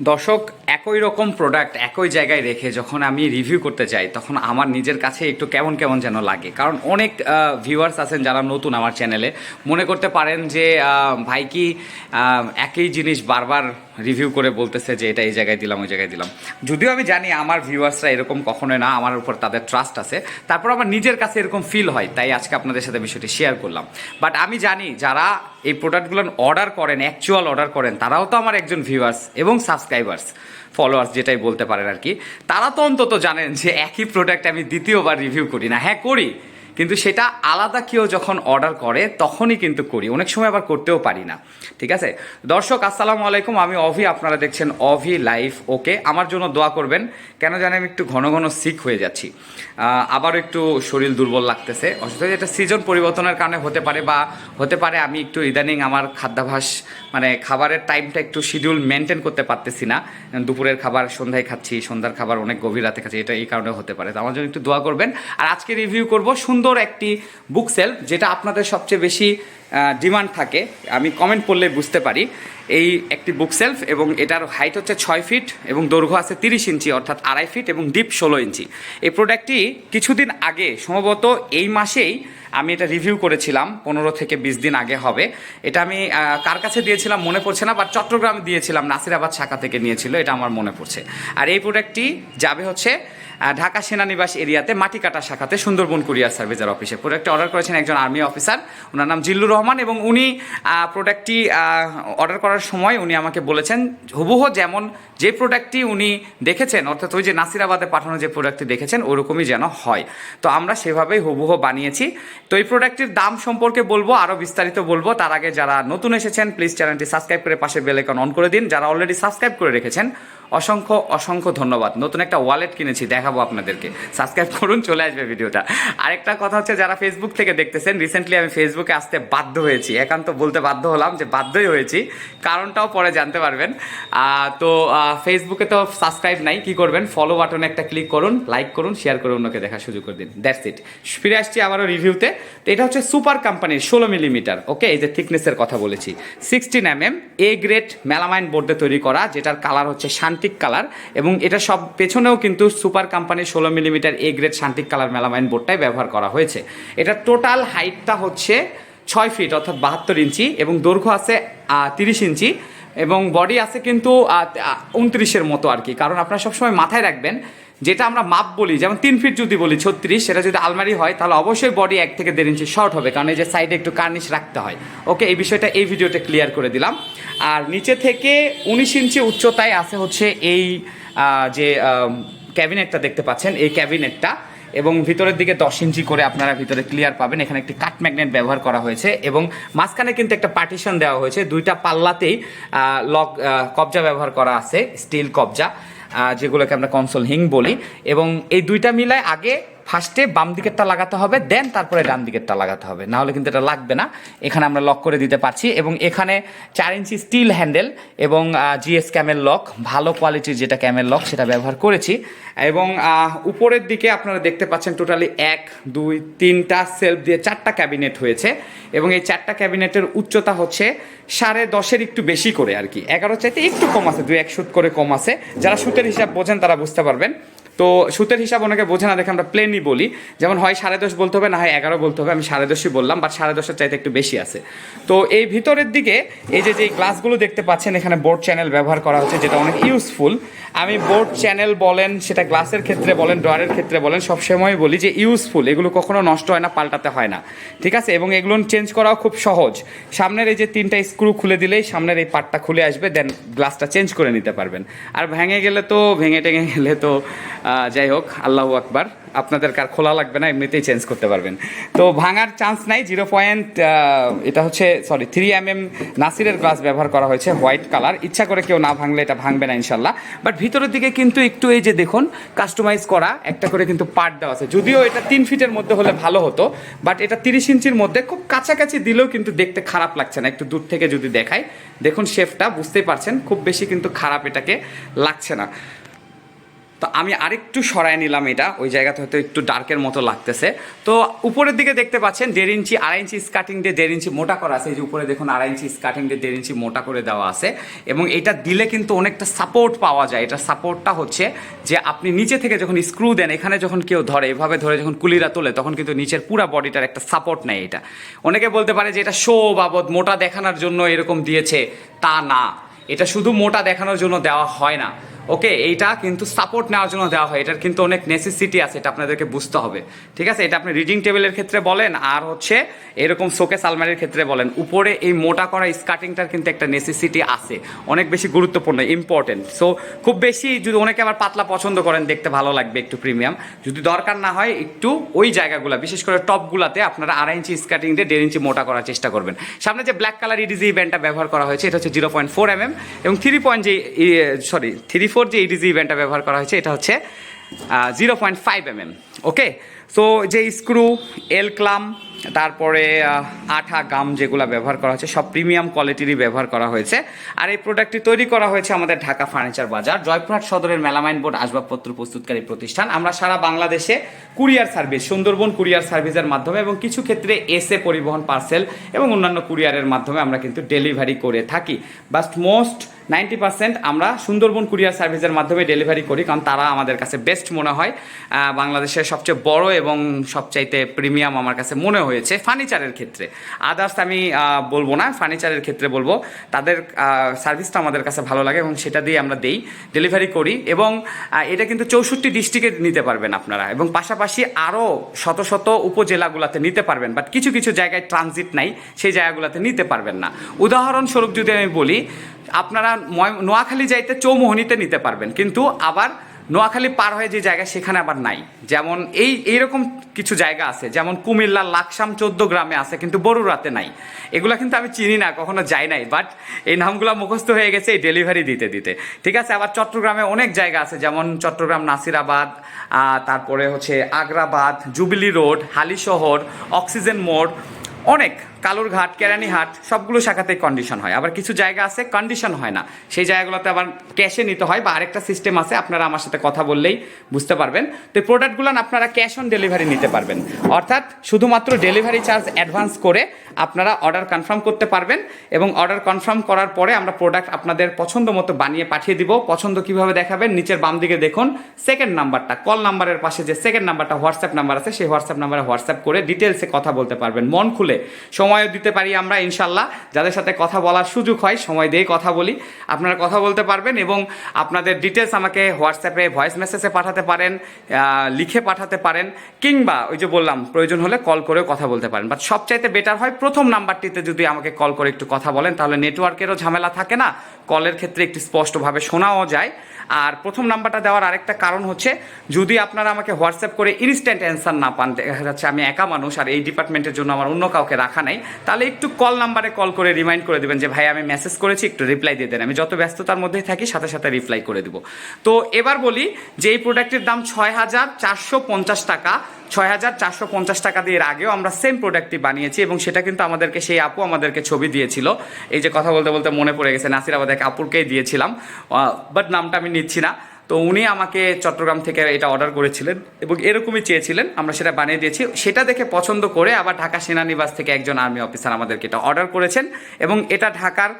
দর্শক, একই রকম প্রোডাক্ট একই জায়গায় রেখে যখন আমি রিভিউ করতে যাই, তখন আমার নিজের কাছে একটু কেমন কেমন যেন লাগে। কারণ অনেক ভিউয়ার্স আছেন যারা নতুন আমার চ্যানেলে মনে করতে পারেন যে ভাই কি একই জিনিস বারবার রিভিউ করে বলতেছে যে, এটা এই জায়গায় দিলাম, ওই জায়গায় দিলাম। যদিও আমি জানি আমার ভিউয়ার্সরা এরকম কখনোই না, আমার উপর তাদের ট্রাস্ট আছে। তারপর আমার নিজের কাছে এরকম ফিল হয়, তাই আজকে আপনাদের সাথে বিষয়টি শেয়ার করলাম। বাট আমি জানি যারা এই প্রোডাক্টগুলো অর্ডার করেন অ্যাকচুয়াল অর্ডার করেন, তারাও তো আমার একজন ভিউয়ার্স এবং সাবস্ক্রাইবার্স ফলোয়ার্স যেটাই বলতে পারেন আর কি। তারা তো অন্তত জানেন যে একই প্রোডাক্ট আমি দ্বিতীয়বার রিভিউ করি না। হ্যাঁ করি। কিন্তু সেটা আলাদা কেউ যখন অর্ডার করে, তখনই কিন্তু করি। অনেক সময় আবার করতেও পারি না। ঠিক আছে? দর্শক, আসসালামু আলাইকুম। আমি অভি, আপনারা দেখছেন অভি লাইফ ওকে আমার জন্য দোয়া করবেন। কেন জানি আমি একটু ঘন ঘন সিক হয়ে যাচ্ছি। আবার একটু শরীর দুর্বল লাগতেছে। অসুস্থ এটা সিজন পরিবর্তনের কারণে হতে পারে বা হতে পারে আমি একটু ইদানিং আমার খাদ্যাভাস মানে খাবারের টাইমটা একটু শিডিউল মেনটেন করতে পারতেছি না। দুপুরের খাবার সন্ধ্যায় খাচ্ছি, সন্ধ্যার খাবার অনেক গভীর রাতে খাচ্ছি। এটা এই কারণে হতে পারে। তো আমার জন্য একটু দোয়া করবেন। আর আজকে রিভিউ করব সুন্দর একটি বুক সেলফ যেটা আপনাদের সবচেয়ে বেশি ডিমান্ড থাকে, আমি কমেন্ট পড়লে বুঝতে পারি। এই একটি বুক সেলফ এবং এটার হাইট হচ্ছে ছয় ফিট এবং দৈর্ঘ্য আছে তিরিশ ইঞ্চি, অর্থাৎ আড়াই ফিট এবং ডিপ ষোলো ইঞ্চি। এই প্রোডাক্টটি কিছুদিন আগে, সম্ভবত এই মাসেই আমি এটা রিভিউ করেছিলাম, পনেরো থেকে বিশ দিন আগে হবে। এটা আমি কার কাছে দিয়েছিলাম মনে পড়ছে না বা চট্টগ্রামে দিয়েছিলাম, নাসিরাবাদ শাখা থেকে নিয়েছিল, এটা আমার মনে পড়ছে। আর এই প্রোডাক্টটি যাবে হচ্ছে ঢাকা সেনানিবাস এরিয়াতে মাটি মাটিকাটা শাখাতে সুন্দরবন কুরিয়ার সার্ভিসের অফিসে। প্রোডাক্টটি অর্ডার করেছেন একজন আর্মি অফিসার ওনার নাম জিল্লুর রহমান এবং উনি প্রোডাক্টটি অর্ডার করার সময় উনি আমাকে বলেছেন, হুবহু যেমন যে প্রোডাক্টটি উনি দেখেছেন, অর্থাৎ ওই যে নাসিরাবাদে পাঠানো যে প্রোডাক্টটি দেখেছেন, ওরকমই যেন হয়। তো আমরা সেভাবেই হুবহু বানিয়েছি। তো এই প্রোডাক্টটির দাম সম্পর্কে বলব আরও বিস্তারিত বলব। তার আগে যারা নতুন এসেছেন প্লিজ চ্যানেলটি সাবস্ক্রাইব করে পাশে বেল আইকন অন করে দিন। যারা অলরেডি সাবস্ক্রাইব করে রেখেছেন অসংখ্য অসংখ্য ধন্যবাদ। নতুন একটা ওয়ালেট কিনেছি, দেখাবো আপনাদেরকে। সাবস্ক্রাইব করুন, চলে আসবে ভিডিওটা। আরেকটা কথা হচ্ছে, যারা ফেসবুক থেকে দেখতেছেন রিসেন্টলি আমি ফেসবুকে আসতে বাধ্য হয়েছি। একান্ত বলতে বাধ্য হলাম যে বাধ্যই হয়েছি। কারণটাও পরে জানতে পারবেন। তো ফেসবুকে তো সাবস্ক্রাইব নাই, কি করবেন? ফলো বাটনে একটা ক্লিক করুন লাইক করুন শেয়ার করে অন্যকে দেখার সুযোগ করে দিন। দ্যাটস ইট ফিরে আসছি আবারও রিভিউতে তো এটা হচ্ছে সুপার কোম্পানির ষোলো মিলিমিটার ওকে এই যে থিকনেসের কথা বলেছি। Sixteen M M A grade melamine বোর্ডে তৈরি করা, যেটার কালার হচ্ছে শান্তিক কালার এবং এটা সব পেছনেও কিন্তু সুপার কোম্পানির ষোলো মিলিমিটার এ গ্রেড শান্তিক কালার মেলামাইন বোর্ডটাই ব্যবহার করা হয়েছে। এটা টোটাল হাইটটা হচ্ছে ছয় ফিট অর্থাৎ বাহাত্তর ইঞ্চি এবং দৈর্ঘ্য আছে তিরিশ ইঞ্চি এবং বডি আছে কিন্তু উনত্রিশের মতো আর কি। কারণ আপনারা সবসময় মাথায় রাখবেন, যেটা আমরা মাপ বলি, যেমন তিন ফিট যদি বলি, ছত্রিশ, সেটা যদি আলমারি হয়, তাহলে অবশ্যই বডি এক থেকে দেড় ইঞ্চি শর্ট হবে, কারণ এই যে সাইডে একটু কার্নিশ রাখতে হয়। ওকে এই বিষয়টা এই ভিডিওতে ক্লিয়ার করে দিলাম। আর নিচে থেকে উনিশ ইঞ্চি উচ্চতায় আছে হচ্ছে এই যে ক্যাবিনেটটা দেখতে পাচ্ছেন, এই ক্যাবিনেটটা। এবং ভিতরের দিকে দশ ইঞ্চি করে আপনারা ভিতরে ক্লিয়ার পাবেন। এখানে একটি কাট ম্যাগনেট ব্যবহার করা হয়েছে এবং মাঝখানে কিন্তু একটা পার্টিশন দেওয়া হয়েছে। দুইটা পাল্লাতেই লক কবজা ব্যবহার করা আছে স্টিল কবজা যেগুলোকে আমরা কনসোল হিং বলি। এবং এই দুইটা মিলায় আগে ফার্স্টে বাম দিকেরটা লাগাতে হবে দেন তারপরে ডান দিকেরটা লাগাতে হবে। না হলে কিন্তু এটা লাগবে না। এখানে আমরা লক করে দিতে পারছি এবং এখানে চার ইঞ্চি স্টিল হ্যান্ডেল এবং জিএস ক্যামেল লক ভালো কোয়ালিটির যেটা ক্যামেল লক সেটা ব্যবহার করেছি। এবং উপরের দিকে আপনারা দেখতে পাচ্ছেন টোটালি এক, দুই, তিনটা সেলফ দিয়ে চারটা ক্যাবিনেট হয়েছে। এবং এই চারটা ক্যাবিনেটের উচ্চতা হচ্ছে সাড়ে দশের একটু বেশি করে আর কি। এগারো চাইতে একটু কম আছে, দুই এক সুত করে কম আছে। যারা সুতের হিসাব বোঝেন তারা বুঝতে পারবেন। তো সুতের হিসাব ওনাকে বোঝে না, দেখে আমরা প্লেনই বলি। যেমন হয় সাড়ে দশ বলতে হবে, না হয় এগারো বলতে হবে, আমি সাড়ে দশই বললাম বাট সাড়ে দশের চাইতে একটু বেশি আছে। তো এই ভিতরের দিকে এই যে যে গ্লাসগুলো দেখতে পাচ্ছেন, এখানে বোর্ড চ্যানেল ব্যবহার করা হচ্ছে, যেটা অনেক ইউজফুল আমি বোর্ড চ্যানেল বলেন, সেটা গ্লাসের ক্ষেত্রে বলেন ড্রয়ারের ক্ষেত্রে বলেন, সবসময় বলি যে ইউজফুল এগুলো কখনো নষ্ট হয় না, পাল্টাতে হয় না। ঠিক আছে? এবং এগুলো চেঞ্জ করাও খুব সহজ। সামনের এই যে তিনটা স্ক্রু খুলে দিলেই সামনের এই পার্টটা খুলে আসবে দেন গ্লাসটা চেঞ্জ করে নিতে পারবেন। আর ভেঙে গেলে তো, ভেঙে টেঙে গেলে তো যাই হোক, আল্লাহ আকবার। আপনাদের কার খোলা লাগবে না, এমনিতেই চেঞ্জ করতে পারবেন। তো ভাঙার চান্স নাই জিরো পয়েন্ট এটা হচ্ছে সরি থ্রি এম এম নাসিরের গ্লাস ব্যবহার করা হয়েছে হোয়াইট কালার ইচ্ছা করে কেউ না ভাঙলে এটা ভাঙবে না ইনশাল্লাহ বাট ভিতরের দিকে কিন্তু একটু এই যে দেখুন কাস্টমাইজ করা, একটা করে কিন্তু পার্ট দেওয়া আছে। যদিও এটা তিন ফিটের মধ্যে হলে ভালো হতো বাট এটা তিরিশ ইঞ্চির মধ্যে খুব কাছাকাছি দিলেও কিন্তু দেখতে খারাপ লাগছে না, একটু দূর থেকে যদি দেখাই। দেখুন শেফটা বুঝতেই পারছেন, খুব বেশি কিন্তু খারাপ এটাকে লাগছে না। তো আমি আরেকটু সরায় নিলাম এটা। ওই জায়গাতে হয়তো একটু ডার্কের মতো লাগতেছে। তো উপরের দিকে দেখতে পাচ্ছেন, দেড় ইঞ্চি, আড়াই ইঞ্চি স্কার্টিং দিয়ে দেড় ইঞ্চি মোটা করা আছে। এই যে উপরে দেখুন, আড়াই ইঞ্চি স্কার্টিং দিয়ে দেড় ইঞ্চি মোটা করে দেওয়া আছে। এবং এটা দিলে কিন্তু অনেকটা সাপোর্ট পাওয়া যায়। এটা সাপোর্টটা হচ্ছে যে আপনি নিচে থেকে যখন স্ক্রু দেন, এখানে যখন কেউ ধরে, এভাবে ধরে যখন কুলিরা তোলে, তখন কিন্তু নিচের পুরো বডিটার একটা সাপোর্ট নেয় এটা। অনেকে বলতে পারে যে এটা শো বাবদ, মোটা দেখানোর জন্য এরকম দিয়েছে। তা না। এটা শুধু মোটা দেখানোর জন্য দেওয়া হয় না। ওকে এইটা কিন্তু সাপোর্ট নেওয়ার জন্য দেওয়া হয়। এটার কিন্তু অনেক নেসেসিটি আছে, এটা আপনাদেরকে বুঝতে হবে। ঠিক আছে? এটা আপনি রিডিং টেবিলের ক্ষেত্রে বলেন, আর হচ্ছে এরকম শোকেস আলমারির ক্ষেত্রে বলেন। উপরে এই মোটা করা স্কার্টিংটার কিন্তু একটা নেসেসিটি আছে। অনেক বেশি গুরুত্বপূর্ণ ইম্পর্টেন্ট সো খুব বেশি যদি অনেকে আবার পাতলা পছন্দ করেন, দেখতে ভালো লাগবে একটু প্রিমিয়াম যদি দরকার না হয়, একটু ওই জায়গাগুলো, বিশেষ করে টপগুলাতে আপনারা আড়াই ইঞ্চি স্কার্টিং দিয়ে দেড় ইঞ্চি মোটা করার চেষ্টা করবেন। সামনে যে ব্ল্যাক কালার ইডিজি ইভেন্টটা ব্যবহার করা হয়েছে, এটা হচ্ছে zero point four M M এবং থ্রি পয়েন্ট যে সরি থ্রি ফোর যে ইডিজি ইভেন্টটা ব্যবহার করা হয়েছে, এটা হচ্ছে zero point five M M okay so যে স্ক্রু এল ক্লাম তারপরে আঠা গাম যেগুলো ব্যবহার করা হয়েছে, সব প্রিমিয়াম কোয়ালিটিরই ব্যবহার করা হয়েছে। আর এই প্রোডাক্টটি তৈরি করা হয়েছে আমাদের ঢাকা ফার্নিচার বাজার, জয়পুরহাট সদরের মেলামাইন বোর্ড আসবাবপত্র প্রস্তুতকারী প্রতিষ্ঠান। আমরা সারা বাংলাদেশে কুরিয়ার সার্ভিস, সুন্দরবন কুরিয়ার সার্ভিসের মাধ্যমে এবং কিছু ক্ষেত্রে এসে পরিবহন পার্সেল এবং অন্যান্য কুরিয়ারের মাধ্যমে আমরা কিন্তু ডেলিভারি করে থাকি। বাট মোস্ট নাইনটি পার্সেন্ট আমরা সুন্দরবন কুরিয়ার সার্ভিসের মাধ্যমে ডেলিভারি করি, কারণ তারা আমাদের কাছে বেস্ট মনে হয়। বাংলাদেশের সবচেয়ে বড় এবং সবচাইতে প্রিমিয়াম আমার কাছে মনে হয়েছে ফার্নিচারের ক্ষেত্রে। আদার্স আমি বলব না, ফার্নিচারের ক্ষেত্রে বলব। তাদের সার্ভিসটা আমাদের কাছে ভালো লাগে এবং সেটা দিয়ে আমরা দেই, ডেলিভারি করি এবং এটা কিন্তু চৌষট্টি ডিস্ট্রিক্টে নিতে পারবেন আপনারা এবং পাশাপাশি আরও শত শত উপজেলাগুলোতে নিতে পারবেন বাট কিছু কিছু জায়গায় ট্রানজিট নাই, সেই জায়গাগুলোতে নিতে পারবেন না। উদাহরণস্বরূপ যদি আমি বলি আপনারা নোয়াখালী যাইতে চৌমোহনীতে নিতে পারবেন। কিন্তু আবার নোয়াখালী পার হয়ে যে জায়গা, সেখানে আবার নাই। যেমন এই, এইরকম কিছু জায়গা আছে, যেমন কুমিল্লা লাকসাম চোদ্দ গ্রামে আছে, কিন্তু বড়ুরাতে নাই। এগুলো কিন্তু আমি চিনি না, কখনো যাই নাই বাট এই নামগুলো মুখস্থ হয়ে গেছে এই ডেলিভারি দিতে দিতে। ঠিক আছে, আবার চট্টগ্রামে অনেক জায়গা আছে, যেমন চট্টগ্রাম নাসিরাবাদ তারপরে হচ্ছে Agrabad, jubilee road, Halishahar, oxygen মোড়, অনেক। কালুরঘাট, কেরানীহাট, সবগুলো শাখাতেই কন্ডিশন হয়। আবার কিছু জায়গা আছে কন্ডিশন হয় না। সেই জায়গাগুলোতে আবার ক্যাশে নিতে হয় বা আরেকটা সিস্টেম আছে, আপনারা আমার সাথে কথা বললেই বুঝতে পারবেন। তো প্রোডাক্টগুলো আপনারা ক্যাশ অন ডেলিভারি নিতে পারবেন। অর্থাৎ শুধুমাত্র ডেলিভারি চার্জ অ্যাডভান্স করে আপনারা অর্ডার কনফার্ম করতে পারবেন এবং অর্ডার কনফার্ম করার পরে আমরা প্রোডাক্ট আপনাদের পছন্দ মতো বানিয়ে পাঠিয়ে দিব। পছন্দ কীভাবে দেখাবেন, নিচের বাম দিকে দেখুন সেকেন্ড নাম্বারটা কল নাম্বারের পাশে যে সেকেন্ড নাম্বারটা হোয়াটসঅ্যাপ নাম্বার আছে, সেই হোয়াটসঅ্যাপ নাম্বারে হোয়াটসঅ্যাপ করে ডিটেলসে কথা বলতে পারবেন। মন খুলে সময়ও দিতে পারি আমরা ইনশাল্লাহ যাদের সাথে কথা বলার সুযোগ হয়, সময় দিয়ে কথা বলি। আপনারা কথা বলতে পারবেন এবং আপনাদের ডিটেলস আমাকে হোয়াটসঅ্যাপে ভয়েস মেসেজে পাঠাতে পারেন লিখে পাঠাতে পারেন, কিংবা ওই যে বললাম, প্রয়োজন হলে কল করেও কথা বলতে পারেন। বাট সবচাইতে বেটার হয় প্রথম নাম্বারটিতে যদি আমাকে কল করে একটু কথা বলেন, তাহলে নেটওয়ার্কেরও ঝামেলা থাকে না। কলের ক্ষেত্রে একটু স্পষ্টভাবে শোনাও যায়। আর প্রথম নাম্বারটা দেওয়ার আরেকটা কারণ হচ্ছে, যদি আপনারা আমাকে হোয়াটসঅ্যাপ করে ইনস্ট্যান্ট অ্যান্সার না পান, দেখা যাচ্ছে আমি একা মানুষ, আর এই ডিপার্টমেন্টের জন্য আমার অন্য কাউকে রাখা নাই তাহলে একটু কল নাম্বারে কল করে রিমাইন্ড করে দেবেন যে, ভাই, আমি মেসেজ করেছি, একটু রিপ্লাই দিয়ে দেন। আমি যত ব্যস্ততার মধ্যেই থাকি, সাথে সাথে রিপ্লাই করে দেবো। তো এবার বলি যে, এই প্রোডাক্টের দাম ছয় হাজার চারশো পঞ্চাশ টাকা। ছয় হাজার চারশো পঞ্চাশ টাকা দিয়ে আগেও আমরা সেম প্রোডাক্টটি বানিয়েছি এবং সেটা কিন্তু আমাদেরকে, সেই আপু আমাদেরকে ছবি দিয়েছিল। এই যে কথা বলতে বলতে মনে পড়ে গেছে নাসিরাবাদ এক আপুরকেই দিয়েছিলাম। বাট নামটা আমি নিচ্ছি না। তো উনি আমাকে চট্টগ্রাম থেকে এটা অর্ডার করেছিলেন এবং এরকমই চেয়েছিলেন, আমরা সেটা বানিয়ে দিয়েছি। সেটা দেখে পছন্দ করে আবার ঢাকা সেনানিবাস থেকে একজন আর্মি অফিসার আমাদেরকে এটা অর্ডার করেছেন এবং এটা ঢাকার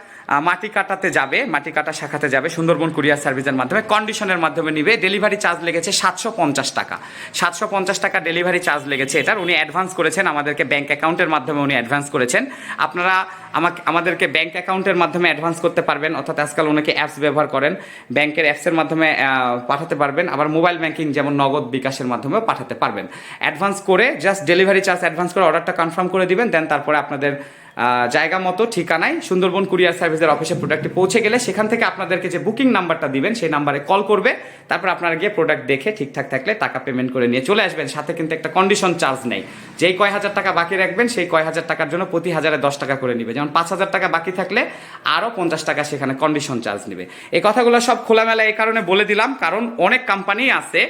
মাটি কাটাতে যাবে, মাটি কাটা শাখাতে যাবে সুন্দরবন কুরিয়ার সার্ভিসের মাধ্যমে। কন্ডিশনের মাধ্যমে নিবে। ডেলিভারি চার্জ লেগেছে সাতশো পঞ্চাশ টাকা। সাতশো পঞ্চাশ টাকা ডেলিভারি চার্জ লেগেছে এটার। উনি অ্যাডভান্স করেছেন, আমাদেরকে ব্যাঙ্ক অ্যাকাউন্টের মাধ্যমে উনি অ্যাডভান্স করেছেন। আপনারা আমাকে আমাদেরকে ব্যাঙ্ক অ্যাকাউন্টের মাধ্যমে অ্যাডভান্স করতে পারবেন, অর্থাৎ আজকাল অনেকে অ্যাপস ব্যবহার করেন। ব্যাংকের অ্যাপসের মাধ্যমে পাঠাতে পারবেন। আবার মোবাইল ব্যাংকিং যেমন নগদ বিকাশের মাধ্যমেও পাঠাতে পারবেন। অ্যাডভান্স করে জাস্ট ডেলিভারি চার্জ অ্যাডভান্স করে অর্ডারটা কনফার্ম করে দিবেন দেন তারপরে আপনাদের জায়গা মতো, ঠিকানায় সুন্দরবন কুরিয়ার সার্ভিসের অফিসে প্রোডাক্টটি পৌঁছে গেলে সেখান থেকে আপনাদেরকে যে বুকিং নাম্বারটা দিবেন, সেই নাম্বারে কল করবে, তারপর আপনারা গিয়ে প্রোডাক্ট দেখে ঠিকঠাক থাকলে টাকা পেমেন্ট করে নিয়ে চলে আসবেন। সাথে কিন্তু একটা কন্ডিশন চার্জ নেই। যেই কয় হাজার টাকা বাকি রাখবেন, সেই কয় হাজার টাকার জন্য প্রতি হাজারে দশ টাকা করে নিবে। যেমন পাঁচ হাজার টাকা বাকি থাকলে আরও পঞ্চাশ টাকা সেখানে কন্ডিশন চার্জ নেবে। এই কথাগুলো সব খোলামেলা এই কারণে বলে দিলাম, কারণ অনেক কোম্পানি আছে,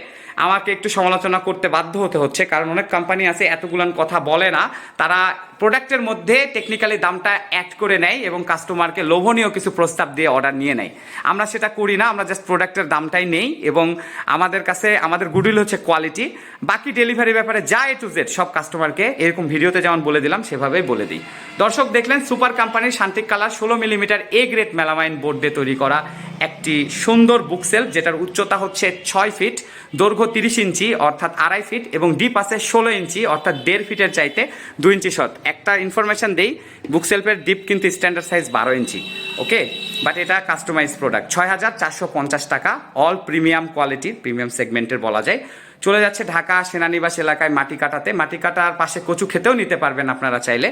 আমাকে একটু সমালোচনা করতে বাধ্য হতে হচ্ছে, কারণ অনেক কোম্পানি আছে, এতগুলান কথা বলে না। তারা প্রোডাক্টের মধ্যে টেকনিক্যালি দামটা অ্যাড করে নেয় এবং কাস্টমারকে লোভনীয় কিছু প্রস্তাব দিয়ে অর্ডার নিয়ে নেয়। আমরা সেটা করি না, আমরা জাস্ট প্রোডাক্টের দামটাই নেই এবং আমাদের কাছে, আমাদের গুডউইল হচ্ছে কোয়ালিটি বাকি ডেলিভারি ব্যাপারে যা এ টু জেড সব কাস্টমারকে এরকম ভিডিওতে যেমন বলে দিলাম, সেভাবেই বলে দিই। দর্শক দেখলেন সুপার কোম্পানির শান্তিক কালার, ষোলো millimetre A grade melamine board দিয়ে তৈরি করা একটি সুন্দর বুকসেল যেটার উচ্চতা হচ্ছে ছয় ফিট দৈর্ঘ্য তিরিশ ইঞ্চি, অর্থাৎ আড়াই ফিট এবং ডিপ আছে ষোলো ইঞ্চি, অর্থাৎ দেড় ফিটের চাইতে দুই ইঞ্চি শর্ট একটা ইনফরমেশন দেই বুক সেলফের ডিপ কিন্তু স্ট্যান্ডার্ড সাইজ বারো ইঞ্চি ওকে বাট এটা কাস্টমাইজ প্রোডাক্ট ছয় হাজার চারশো পঞ্চাশ টাকা অল প্রিমিয়াম কোয়ালিটির প্রিমিয়াম সেগমেন্টের বলা যায়। চলে যাচ্ছে ঢাকা, সেনানিবাস এলাকায় মাটি কাটাতে। মাটি কাটার পাশে কচু খেতেও নিতে পারবেন আপনারা চাইলে।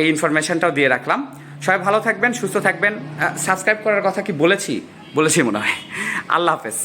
এই ইনফরমেশনটাও দিয়ে রাখলাম। সবাই ভালো থাকবেন, সুস্থ থাকবেন। সাবস্ক্রাইব করার কথা কি বলেছি? বলেছি মনে হয়। আল্লাহ হাফেজ।